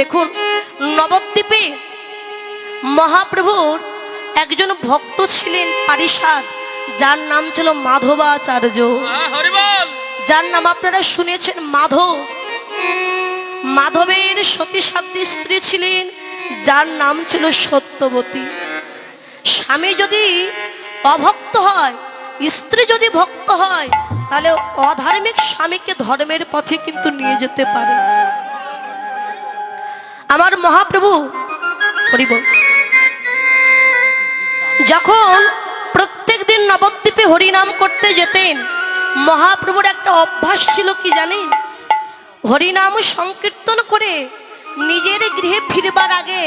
দেখুন নবদ্বীপে মহাপ্রভুর একজন ভক্ত ছিলেন পারিষাদ যার নাম ছিল মাধবাচার্য। আহ, যার নাম আপনারা শুনেছেন মাধব। মাধবের সতী সাধ্যী স্ত্রী ছিলেন যার নাম ছিল সত্যবতী। স্বামী যদি অভক্ত হয় স্ত্রী যদি ভক্ত হয় তাহলে অধার্মিক স্বামীকে ধর্মের পথে কিন্তু নিয়ে যেতে পারে। আমার মহাপ্রভু হরিবল যখন প্রত্যেক দিন নবদ্বীপে হরিনাম করতে যেতেন, মহাপ্রভুর একটা অভ্যাস ছিল কি জানেন? হরিনাম সংকীর্তন করে নিজের গৃহে ফিরবার আগে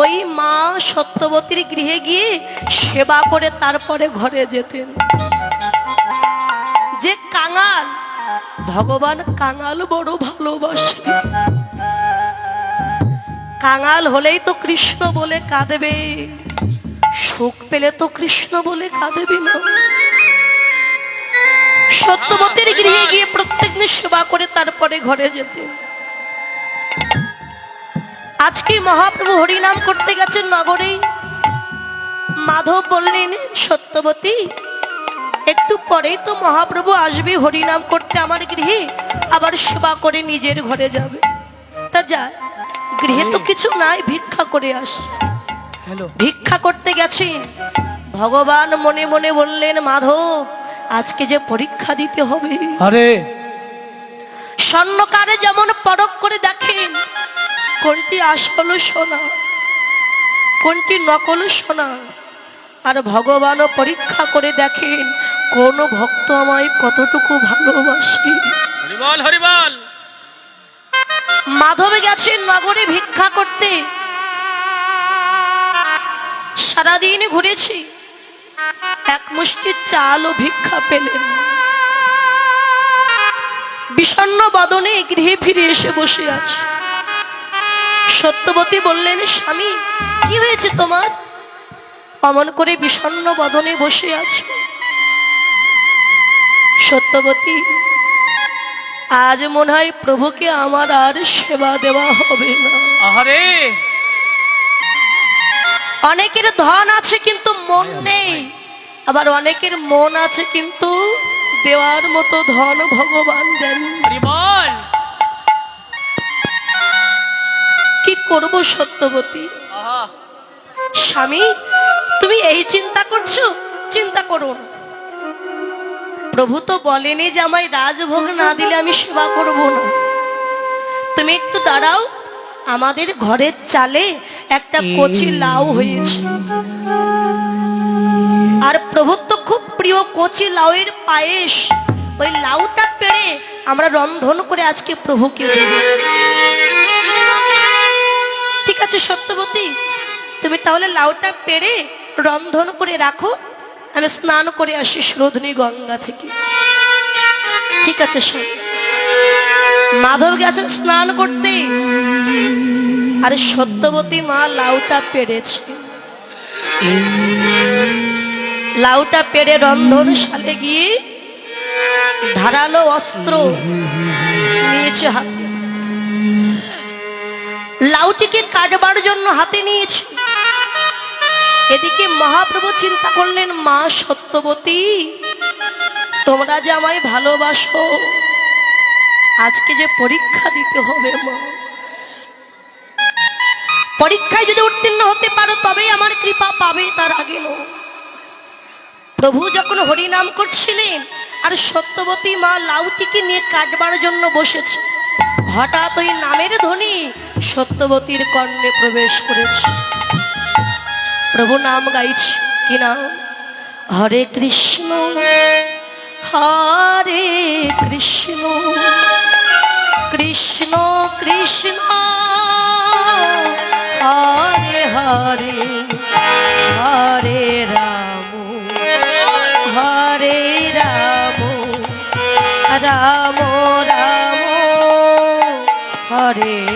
ওই মা সত্যবতীর গৃহে গিয়ে সেবা করে তারপরে ঘরে যেতেন। যে কাঙাল, ভগবান কাঙাল বড় ভালোবাসে। কাঙাল হলেই তো কৃষ্ণ বলে কাঁদবে। সুখ পেলে তো কৃষ্ণ বলে কাঁদবে না। সত্যবতীর গৃহে গিয়ে প্রত্যেকদিন সেবা করে তারপরে ঘরে যেতে। আজকে মহাপ্রভু হরিনাম করতে গেছেন নগরে। মাধব বললেন সত্যবতী একটু পরেই তো মহাপ্রভু আসবে হরিনাম করতে আমার গৃহে আবার সেবা করে নিজের ঘরে যাবে। তা যা গৃহে তো কিছু নাই ভিক্ষা করে আস। ভিক্ষা করতে গেছেন ভগবান মনে মনে বললেন মাধব আজকে যে পরীক্ষা দিতে হবে। আরে। স্বর্ণকারে যেমন পরখ করে দেখেন কোনটি আসল সোনা কোনটি নকল সোনা। আর ভগবানও পরীক্ষা করে দেখেন কোন ভক্ত আমায় কতটুকু ভালোবাসে। হরিবল হরিবল। মাধবে গেছেন নগরে ভিক্ষা করতে। সারাদিন ঘুরেছি, এক মুষ্টি চাল ও ভিক্ষা পেলেন। বিষণ্ণ বদনে গৃহে ফিরে এসে বসে আছে। সত্যবতী বললেন, স্বামী, কি হয়েছে তোমার? অমন করে বিষণ্ণ বদনে বসে আছে। সত্যবতী আজ মনে হয় প্রভুকে আমার আর সেবা দেওয়া হবে না। আহারে! অনেকের ধন আছে কিন্তু মন নেই। আবার অনেকের মন আছে কিন্তু দেওয়ার মতো ধন ভগবান দেন। কি করব সত্যবতী? স্বামী তুমি এই চিন্তা করছ? চিন্তা করো না। প্রভু তো বলেনি যে আমায় রাজভোগ না দিলে আমি সেবা করব না। তুমি একটু দাঁড়াও আমাদের ঘরের চালে একটা কচি লাউ হয়েছে। আর প্রভুর তো খুব প্রিয় কচি লাউয়ের পায়েস। ওই লাউটা পেড়ে আমরা রন্ধন করে আজকে প্রভুকে ঠিক আছে সত্যবতী। তুমি তাহলে লাউটা পেড়ে রন্ধন করে রাখো। আমি স্নান করে আসি শ্রোধনী গঙ্গা থেকে। ঠিক আছে মাধব গেছেন স্নান করতে। আর সত্যবতী মা, লাউটা পেড়েছে। লাউটা পেরে পেড়ে রন্ধনশালে গিয়ে ধারালো অস্ত্র নিয়েছে হাতে। লাউটিকে কাটবার জন্য হাতে নিয়েছে। এদিকে মহাপ্রভু চিন্তা করলেন, মা সত্যবতী, তোমরা যে আমায় ভালোবাসো, আজকে যে পরীক্ষা দিতে হবে মা। পরীক্ষায় যদি উত্তীর্ণ হতে পারো, তবেই আমার কৃপা পাবে তার আগে প্রভু যখন হরিনাম করছিলেন, আর সত্যবতী মা, লাউটিকে নিয়ে কাটবার জন্য বসেছে। হঠাৎ ওই নামের ধ্বনি সত্যবতীর কর্ণে প্রবেশ করেছে। প্রভু নাম গাইছে কি নাম? হরে কৃষ্ণ হরে কৃষ্ণ কৃষ্ণ কৃষ্ণ, হরে হরে হরে রাম হরে রাম রাম রাম, হরে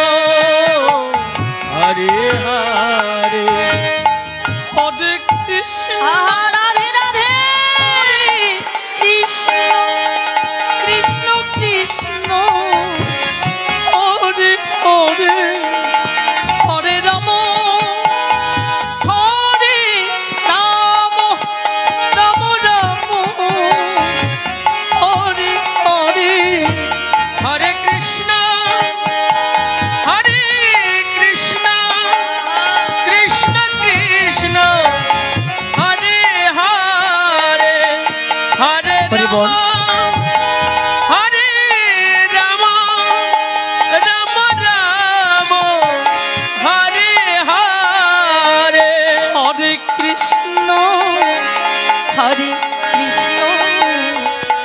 হরে হরে। হরে কৃষ্ণ।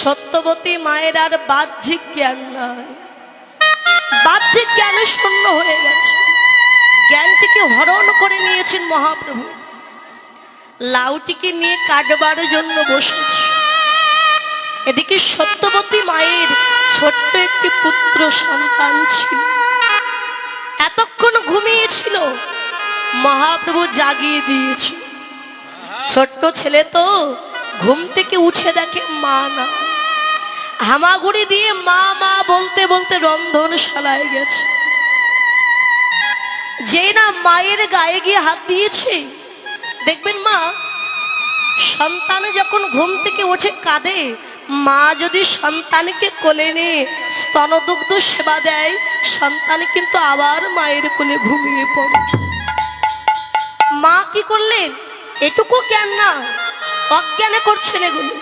সত্যবতী মায়ের আর বাহ্যিক জ্ঞান নয় বাহ্যিক জ্ঞান শূন্য হয়ে গেছে। জ্ঞানটিকে হরণ করে নিয়েছেন মহাপ্রভু। লাউটিকে নিয়ে কাটবার জন্য বসেছে। এদিকে সত্যবতী মায়ের ছোট্ট একটি পুত্র সন্তান ছিল। এতক্ষণ ঘুমিয়েছিল। মহাপ্রভু জাগিয়ে দিয়েছে। ছোট্ট ছেলে তো ঘুম থেকে উঠে দেখে মা না হামাগুড়ি দিয়ে মা মা বলতে বলতে রন্ধনশালায় গেছে। যেই না মায়ের গায়ে গিয়ে হাত দিয়েছে, দেখবেন মা, সন্তান যখন ঘুম থেকে ওঠে কাঁদে, মা যদি সন্তানকে কোলে নিয়ে স্তনদুগ্ধ সেবা দেয়, সন্তান কিন্তু আবার মায়ের কোলে ঘুমিয়ে পড়ে। মা কি করলেন? এটুকু জ্ঞান না, অজ্ঞানে করছেন এগুলো।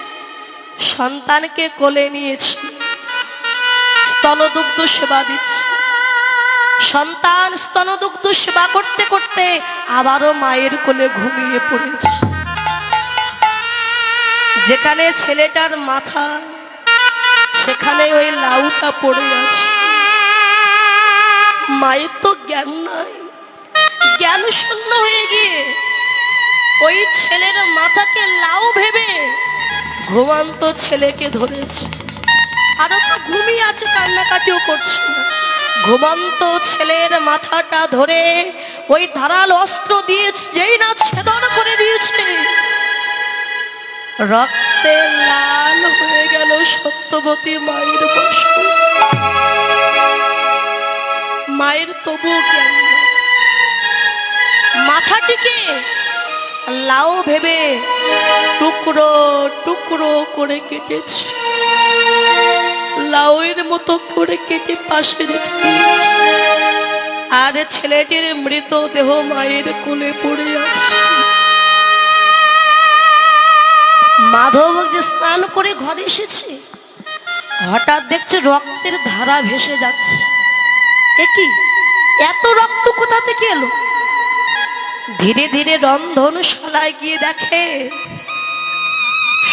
সন্তানকে কোলে নিয়েছি। স্তনদুগ্ধ সেবা দিচ্ছে। সন্তান স্তনদুগ্ধ সেবা করতে করতে আবারও মায়ের কোলে ঘুমিয়ে পড়েছে। যেখানে ছেলেটার মাথা, সেখানে ওই লাউটা পড়ে আছে। মায়ের তো জ্ঞান নাই। জ্ঞান শূন্য হয়ে গিয়ে ওই ছেলের মাথাকে লাউ ভেবে ঘুমান্ত ছেলেকে ধরেছে। আরও তো ঘুমিয়ে আছে, কান্নাকাটিও করছে ঘুমান্ত ছেলের মাথাটা ধরে ওই ধারাল অস্ত্র দিয়ে যেই না ছেদন করে দিয়েছে। রক্তে লাল হয়ে গেল সত্যবতী মায়ের বসু। মায়ের তবু জ্ঞান নেই। মাথাটিকে লাউ ভেবে টুকরো টুকরো করে কেটেছে। লাউয়ের মতো করে কেটে পাশে রেখে দিয়েছে। আর ছেলেটির মৃতদেহ মায়ের কোলে পড়ে আছে। মাধব যে স্নান করে ঘরে এসেছে। হঠাৎ দেখছে রক্তের ধারা ভেসে যাচ্ছে। এ কি? এত রক্ত কোথা থেকে এলো? ধীরে ধীরে রন্ধনশালায় গিয়ে দেখে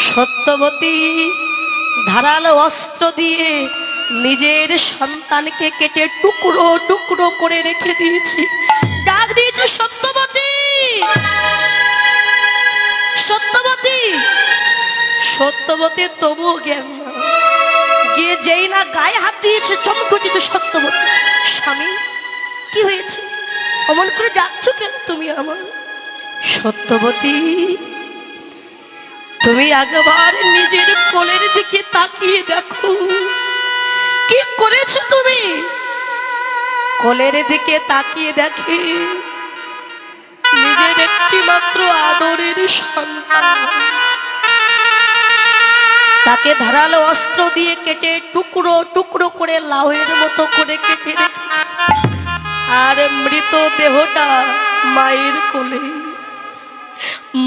সত্যবতী ধারালো অস্ত্র দিয়ে নিজের সন্তানকে কেটে টুকরো টুকরো করে রেখে দিয়েছি। ডাক দিয়েছে সত্যবতী! সত্যবতী! সত্যবতী, তবুও জ্ঞান গিয়ে যেই না গায়ে হাত দিয়েছে, চমকে উঠেছে সত্যবতী। স্বামী, কি হয়েছে? অমন করে যাচ্ছ কেন তুমি আমার? সত্যবতী, তুমি একবার নিজের কোলের দিকে তাকিয়ে দেখো। কি করেছ তুমি? কোলের দিকে তাকিয়ে দেখে নিজের একটি মাত্র আদরের সন্তান। তাকে ধারালো অস্ত্র দিয়ে কেটে টুকরো টুকরো করে লাউয়ের মতো করে কেটে রেখেছে। আর মৃত দেহটা মায়ের কোলে।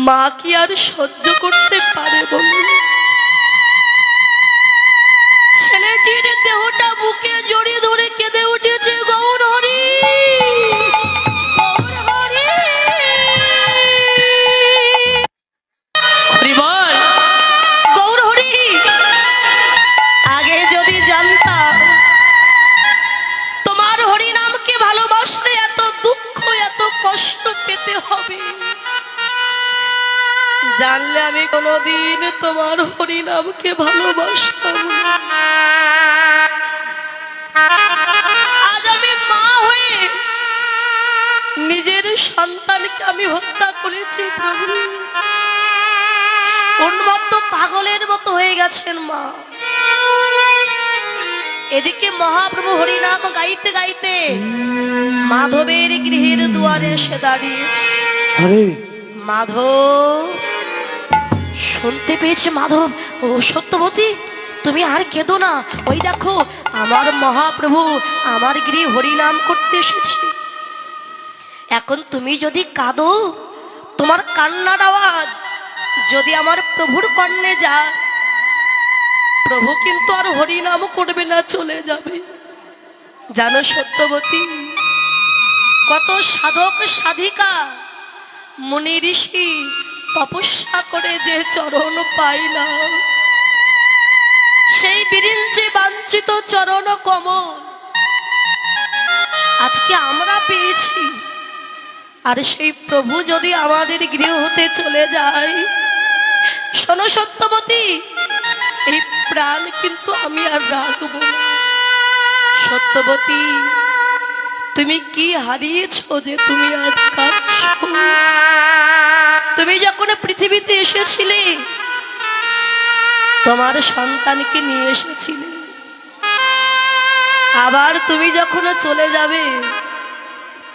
মা কি আর সহ্য করতে পারে বলুন? ছেলেটির দেহটা বুকে জড়িয়ে ধরে কেঁদে উঠেছে গৌর হরি। সন্তানকে আমি হত্যা করেছি প্রভু। উন্মত্ত পাগলের মতো হয়ে গেছেন মা। এদিকে মহাপ্রভু হরিনাম গাইতে গাইতে মাধবের গৃহের দুয়ারে এসে দাঁড়িয়েছে। মাধব শুনতে পেয়েছে মাধব? ও সত্যবতী তুমি আর কেঁদো না। ওই দেখো আমার মহাপ্রভু আমার গৃহে হরিনাম করতে এসেছে। এখন তুমি যদি কাঁদো, তোমার কান্নার আওয়াজ যদি আমার প্রভুর কর্ণে যা প্রভু কিন্তু আর হরিনাম করবে না, চলে যাবে। জানো সত্যবতী, কত সাধক সাধিকা, মুনি ঋষি তপস্যা করে যে চরণ পাই না। সেই বিরিঞ্চি বাঞ্ছিত চরণ কমল, আজকে আমরা পেয়েছি আর সেই প্রভু যদি আমাদের গৃহ হতে চলে যায়, শোনো সত্যবতী এই প্রাণ কিন্তু আমি আর রাখব সত্যবতী তুমি কি হারিয়েছো যে তুমি আজ কাঁদছো? তুমি যখন পৃথিবীতে এসেছিলে, তোমার সন্তানকে নিয়ে এসেছিলে। আবার তুমি যখন চলে যাবে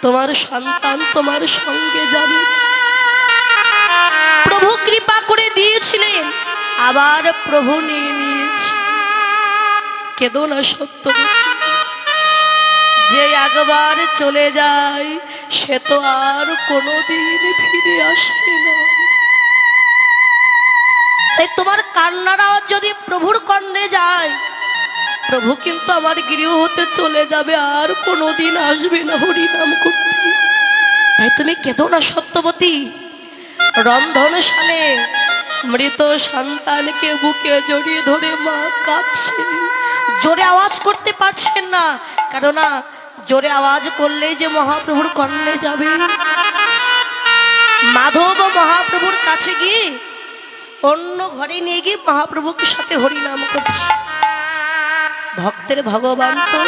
তোমার সন্তান তোমার সঙ্গে যাবে। প্রভু কৃপা করে দিয়েছিলেন, আবার প্রভু নিয়ে নিয়েছে। কেদো না সত্য। যে একবার চলে যায়, সে তো আর কোনোদিন ফিরে আসে না। তোমার কান্নার যদি প্রভুর কর্ণে যায় প্রভু, কিন্তু আমার গৃহ হতে চলে যাবে, আর কোনোদিন আসবে না হরিনাম করতে। তাই তুমি কেঁদো না সত্যবতী। রন্ধনশালে মৃত সন্তানকে বুকে জড়িয়ে ধরে মা কাঁদছে। জোরে আওয়াজ করতে পারছেন না, কেননা জোরে আওয়াজ করলেই যে মহাপ্রভুর কর্ণে যাবে। মাধব মহাপ্রভুর কাছে গিয়ে অন্য ঘরে নিয়ে গিয়ে মহাপ্রভুকে সাথে হরিনাম করছে। ভক্তের ভগবান তো।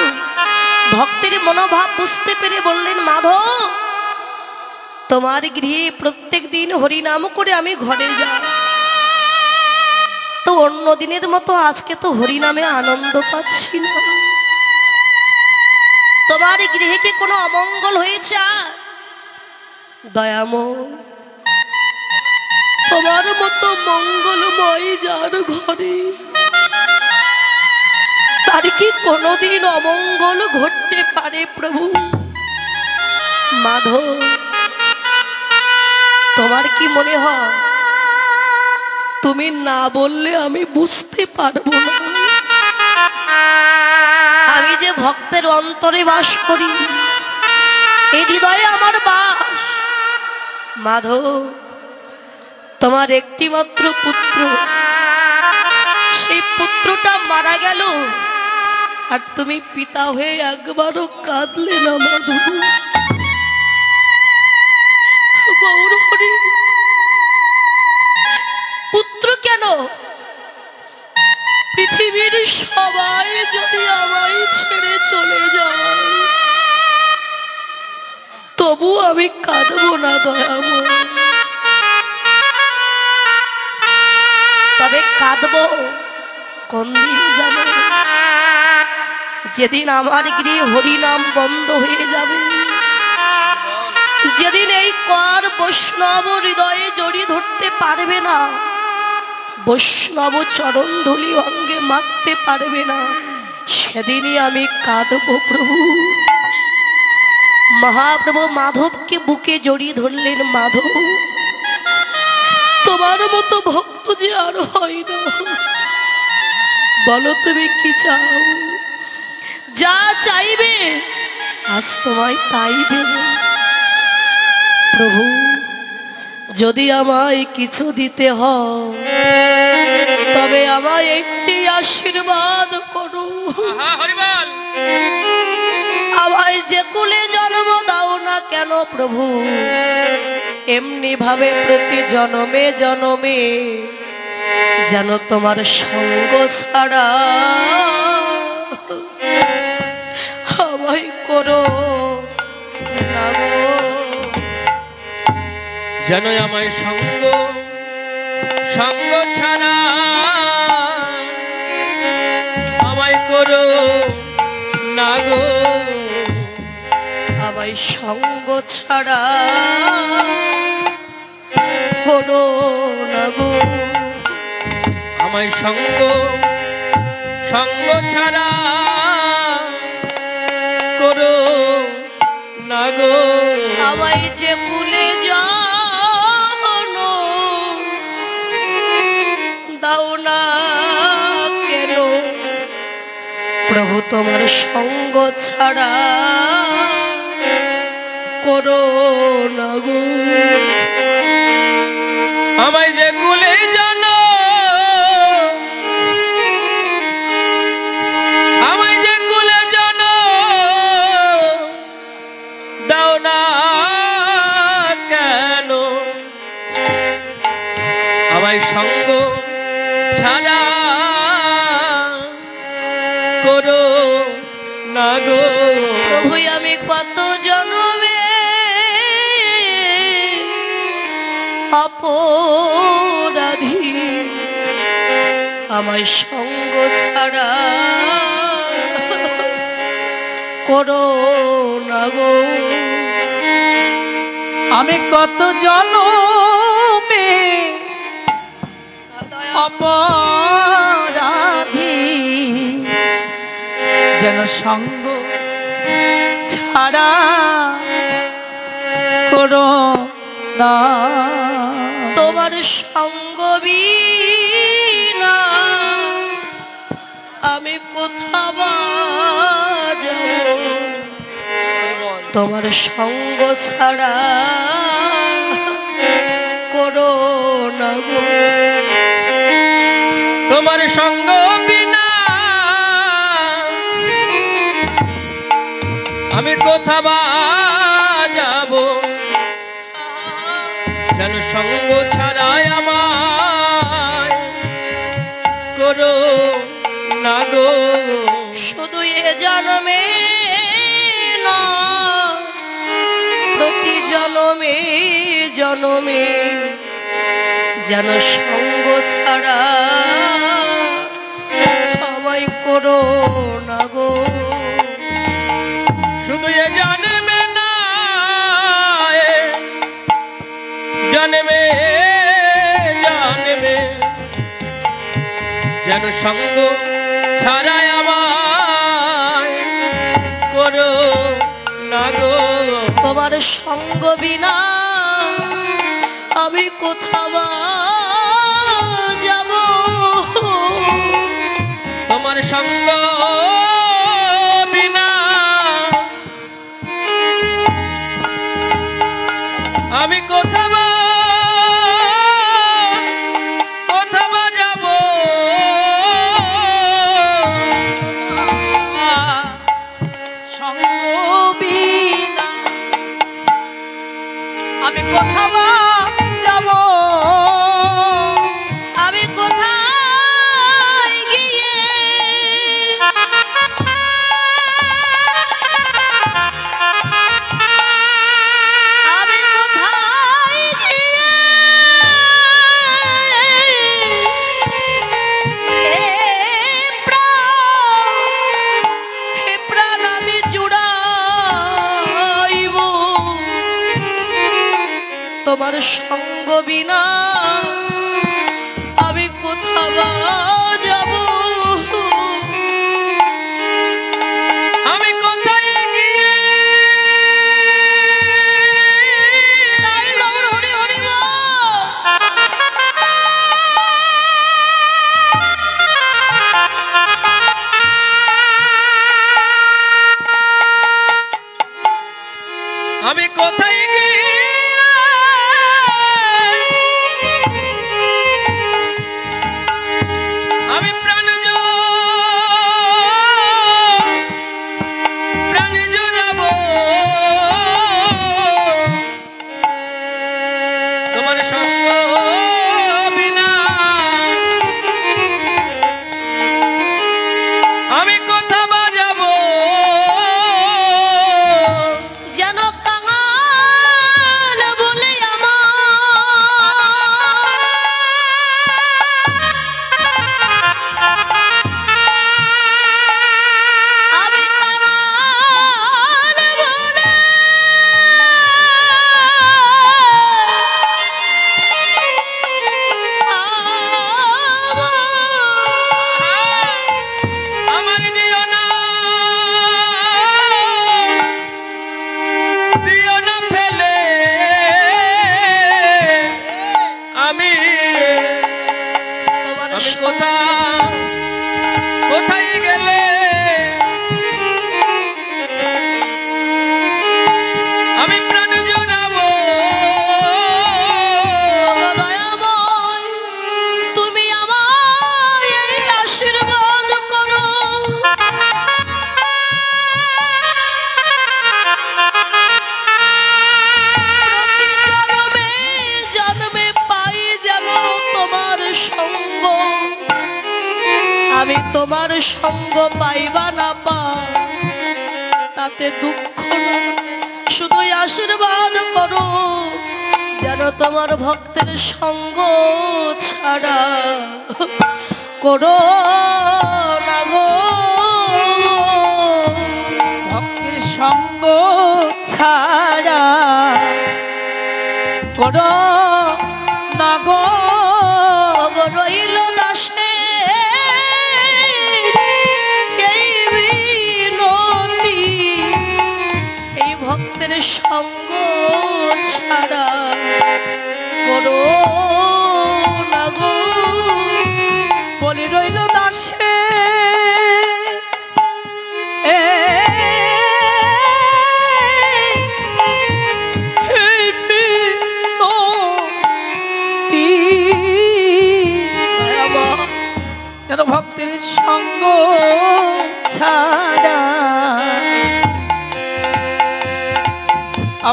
ভক্তের মনোভাব বুঝতে পেরে বললেন, মাধব, তোমার গৃহে প্রত্যেক দিন হরিনাম করে আমি ঘরে যাই। তো অন্য দিনের মতো আজকে তো হরিনামে আনন্দ পাচ্ছি না। তোমার গৃহে কি কোনো অমঙ্গল হয়েছে? আর দয়াময়, তোমার মতো মঙ্গলময় যার ঘরে তার কি কোনোদিন অমঙ্গল ঘটতে পারে প্রভু? মাধব, তোমার কি মনে হয় তুমি না বললে আমি বুঝতে পারব না? আমি যে ভক্তের অন্তরে বাস করি, এ হৃদয়ে আমার বাস। মাধব, তোমার একটি মাত্র পুত্র। সেই পুত্রটা মারা গেল। আর তুমি পিতা হয়ে একবারও কাঁদলে না মাধু পুত্র কেন? পৃথিবীর সবাই যদি আমায় ছেড়ে চলে যায়, তবু আমি কাঁদবো না দয়াময় তবে কাঁদবো কোন দিন জানো? যেদিন আমার গৃহে হরিনাম বন্ধ হয়ে যাবে, যেদিন এই কর বৈষ্ণব হৃদয়ে জড়িয়ে ধরতে পারবে না, বৈষ্ণব চরণ ধুলি অঙ্গে মাখতে পারবে না, সেদিনই আমি কাঁদবো প্রভু। মহাপ্রভু মাধবকে বুকে জড়িয়ে ধরলেন মাধব, তোমার মতো ভক্ত যে আর হয় না। বলো তুমি কি চাও? যা চাইবে আজ তোমায় তাই দেব। প্রভু যদি আমায় কিছু দিতে হয় তবে আমায় একটি আশীর্বাদ করো। আমায় যে কুলে জন্ম দাও না কেন প্রভু? এমনি ভাবে প্রতি জনমে জনমে যেন তোমার সঙ্গ ছাড়া করো যেন আমায় সঙ্গ সঙ্গ ছাড়া আমায় করো না গো আমায় সঙ্গ ছাড়া করো না গো আমায় সঙ্গ সঙ্গ ছাড়া না গো। আমায় যে ভুলে জানো দাও না কেন? প্রভু তোমার সঙ্গ ছাড়া করো না গো। আমায় যে ছাড়া করো না গো। প্রভু আমি কত জনমে অপরাধী। আমায় সঙ্গ ছাড়া করো না গো। আমি কত জনমে অপরাধী। যেন সঙ্গ ছাড়া করো না। তোমার সঙ্গ বিনা আমি কোথা বা তোমার সঙ্গ ছাড়া করো না কোথা বা যাব যেন সঙ্গ ছাড়াই আমার করো না গো। শুধু এ জন্মে প্রতি জনমে জনমে যেন সঙ্গ ছাড়া আমায় করো সঙ্গ ছাড়াই আমার করো না গো। তোমার সঙ্গ বিনা আমি কোথাও তোমার সঙ্গ বিনা তাতে দুঃখ শুধু আশীর্বাদ করো যেন তোমার ভক্তের সঙ্গ ছাড়া করো। ভক্তের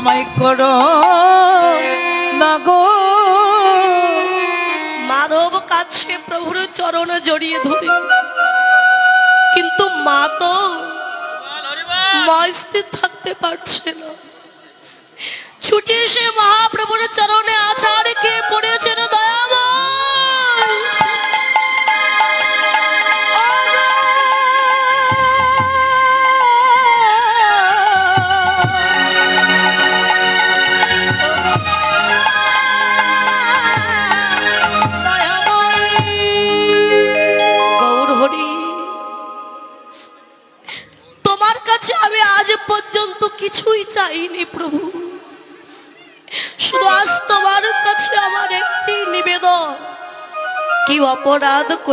আমায় করো। না গো মাধব কাছে প্রভুর চরণ জড়িয়ে ধরে। কিন্তু মা তো মা স্থির থাকতে পারছে না। ছুটে এসে মহাপ্রভুর চরণে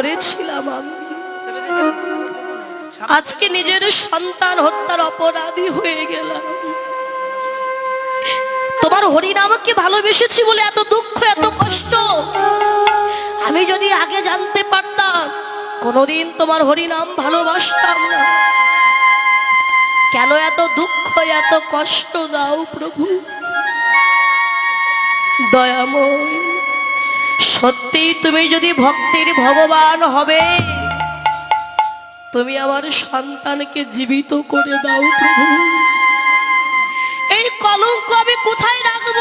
করেছিলাম আমি। আজকে নিজের সন্তান হত্যার অপরাধী হয়ে গেলাম। তোমার হরিনামকে ভালোবেসেছি বলে এত দুঃখ, এত কষ্ট। আমি যদি আগে জানতে পারতাম, কোনোদিন তোমার হরিনাম ভালোবাসতাম না। কেন এত দুঃখ, এত কষ্ট দাও প্রভু। দয়াময়। সত্যি তুমি যদি ভক্তির ভগবান হবে, তুমি আমার সন্তানকে জীবিত করে দাও প্রভু। এই কলঙ্ক আমি কোথায় রাখব?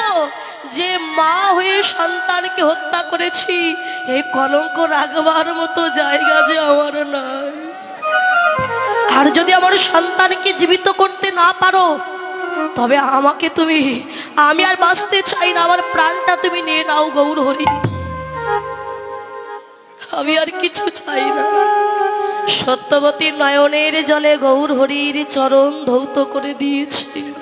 যে মা হয়ে সন্তানকে হত্যা করেছি, এই কলঙ্ক রাখবার মতো জায়গা যে আমার নাই। আর যদি আমার সন্তানকে জীবিত করতে না পারো, তবে আমাকে তুমি, আমি আর বাঁচতে চাই না, আমার প্রাণটা তুমি নিয়ে নাও গৌর হরি আমি আর কিছু চাই না। সত্যবতী নয়নের জলে গৌর হরির চরণ ধৌত করে দিয়েছি।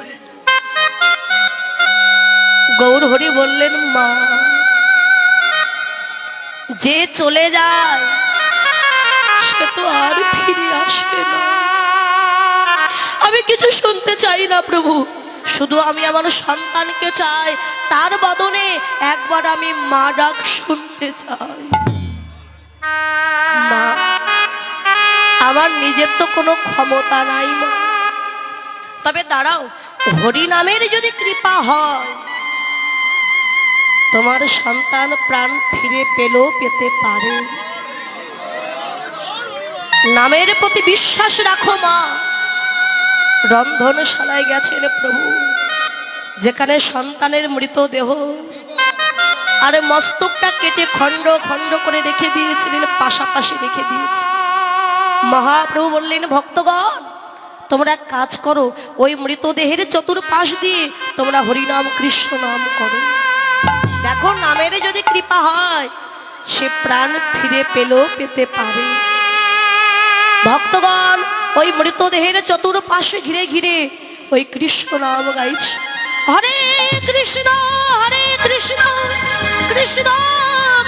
গৌর হরি বললেন, মা, যে চলে যায়, সে তো আর ফিরে আসে না। আমি কিছু শুনতে চাই না প্রভু। শুধু আমি আমার সন্তানকে চাই। তার বদনে একবার আমি মা ডাক শুনতে চাই। মা, আমার নিজের তো কোনো ক্ষমতা নাই মা। তবে দাঁড়াও, হরি নামের যদি কৃপা হয়, তোমার সন্তান প্রাণ ফিরে পেলেও পেতে পারে। নামের প্রতি বিশ্বাস রাখো মা। রন্ধনশালায় গেছেন প্রভু, যেখানে সন্তানের মৃতদেহ আর মস্তকটা কেটে খণ্ড খণ্ড করে রেখে দিয়েছিলেন, পাশাপাশি রেখে দিয়েছে। মহাপ্রভু বললেন, ভক্তগণ, তোমরা কাজ করো, ওই মৃতদেহের চতুর্পাশ দিয়ে তোমরা হরিনাম কৃষ্ণ নাম করো। দেখো, নামের যদি কৃপা হয়, সে প্রাণ ফিরে পেলেও পেতে পারে। ভক্তগণ, ওই মৃতদেহের চতুর্পাশে ঘিরে ঘিরে ওই কৃষ্ণ নাম গাইছে। হরে কৃষ্ণ হরে কৃষ্ণ। কৃষ্ণ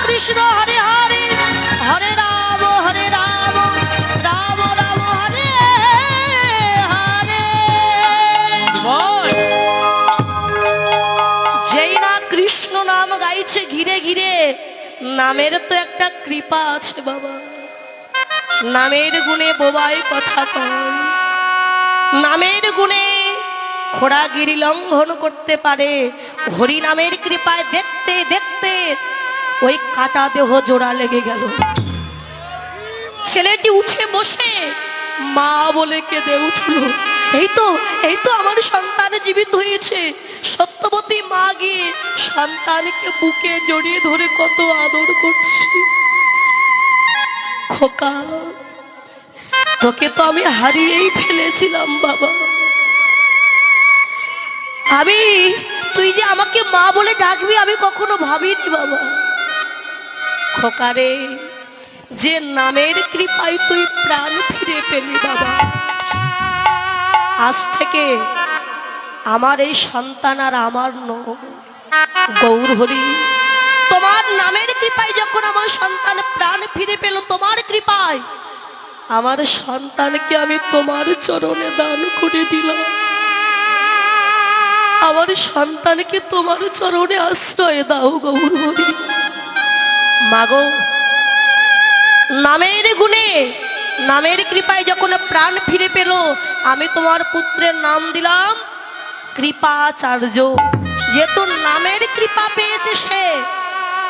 কৃষ্ণ, হরে হরে হরে রাম হরে রাম রাম রাম, হরে হরে। যেই না কৃষ্ণ নাম গাইছে ঘিরে ঘিরে, নামের তো একটা কৃপা আছে বাবা। নামের গুণে বোবাই কথা কয়। নামের গুণে খোড়াগিরি লঙ্ঘন করতে পারে হরি নামের কৃপায় দেখতে দেখতে ওই কাটা দেহ জোড়া লেগে গেল। ছেলেটি উঠে বসে মা বলে কেঁদে উঠল, এই তো এই তো আমার সন্তান জীবিত হয়েছে। সত্যবতী মা গিয়ে সন্তানকে বুকে জড়িয়ে ধরে কত আদর করছি। খোকা, তোকে তো আমি হারিয়েই ফেলেছিলাম বাবা। আমি তুই যে আমাকে মা বলে ডাকবি, আমি কখনো ভাবিনি বাবা। খোকারে, যে নামের কৃপায় তুই প্রাণ ফিরে পেলি বাবা। আজ থেকে আমার এই সন্তান আর আমার গৌর হরি, তোমার নামের কৃপায় যখন আমার সন্তান প্রাণ ফিরে পেল, তোমার কৃপায় আমার সন্তানকে আমি তোমার চরণে দান করে দিলাম। আমার সন্তানকে তোমার চরণে আশ্রয় দাও গৌর হরি মাগো, নামের গুণে, নামের কৃপায় যখন প্রাণ ফিরে পেল, আমি তোমার পুত্রের নাম দিলাম কৃপাচার্য। যেহেতু নামের কৃপা পেয়েছে সে,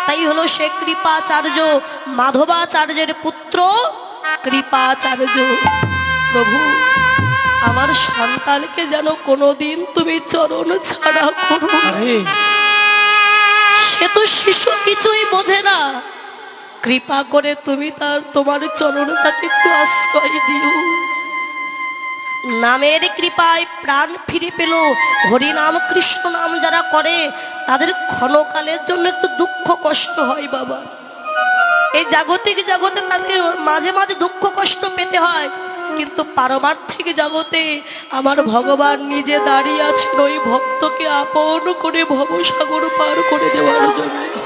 তাই হলো সে কৃপাচার্য, মাধবাচার্যের পুত্র কৃপাচার্য। প্রভু আমার সন্তানকে যেন কোনোদিন তুমি চরণ ছাড়া করো। সে তো শিশু কিছুই বোঝে না। কৃপা করে তুমি তার তোমার চরণ তাকে একটু আশ্রয় দিও। নামের কৃপায় প্রাণ ফিরে পেল। হরি নাম কৃষ্ণ নাম যারা করে তাদের ক্ষণকালের জন্য একটু দুঃখ কষ্ট হয় বাবা। এই জাগতিক জগতে তাদের মাঝে মাঝে দুঃখ কষ্ট পেতে হয়। কিন্তু পারমার্থিক জগতে আমার ভগবান নিজে দাঁড়িয়ে আছেন, ওই ভক্তকে আপন করে ভবসাগর পার করে দেওয়ার জন্য।